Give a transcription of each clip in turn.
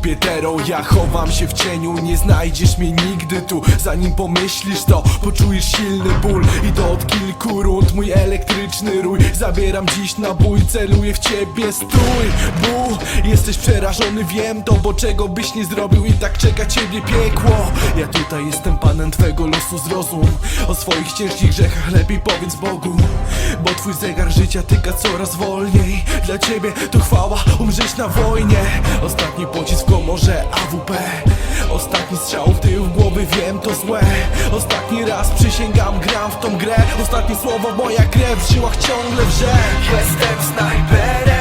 Głupie tero, ja chowam się w cieniu Nie znajdziesz mnie nigdy tu. Zanim pomyślisz to poczujesz silny ból Idę od kilku rund, mój elektryczny rój Zabieram dziś na bój, celuję w ciebie strój Bu, jesteś przerażony, wiem to Bo czego byś nie zrobił i tak czeka ciebie piekło. Ja tutaj jestem panem twego losu zrozum. O swoich ciężkich grzechach lepiej powiedz Bogu Bo twój zegar życia tyka coraz wolniej Dla ciebie to chwała umrzeć na wojnie. Ostatni pocisk w komorze AWP Ostatni strzał w tył głowy wiem to złe. Ostatni raz przysięgam gram w tą grę. Ostatnie słowo moja krew w żyłach ciągle wrze Jestem snajperem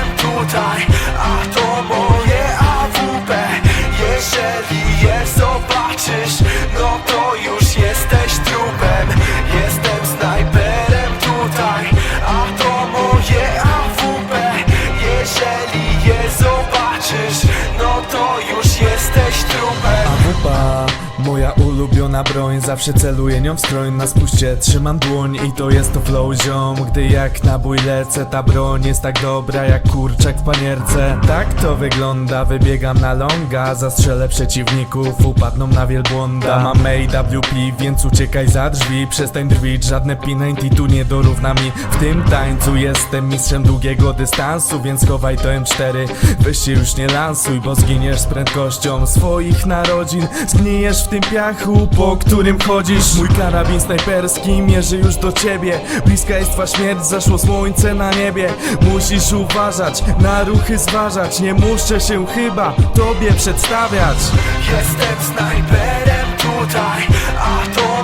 moja ulubiona broń Zawsze celuję nią w skroń Na spuście trzymam dłoń i to jest to flow ziom. Gdy jak nabój lecę Ta broń jest tak dobra jak kurczak w panierce. Tak to wygląda, wybiegam na longa Zastrzelę przeciwników, upadną na wielbłąda. Mam AWP, więc uciekaj za drzwi Przestań drwić, żadne P90 tu nie dorówna mi. W tym tańcu jestem mistrzem długiego dystansu Więc chowaj to M4, weź się już nie lansuj Bo zginiesz z prędkością swoich narodzin. Zgnijesz w tym piachu, po którym chodzisz? Mój karabin snajperski mierzy już do ciebie. Bliska jest twa śmierć, zaszło słońce na niebie. Musisz uważać, na ruchy zważać. Nie muszę się chyba tobie przedstawiać. Jestem snajperem tutaj, a to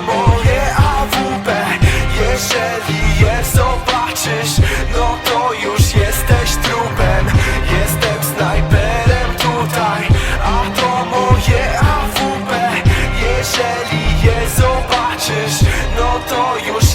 to już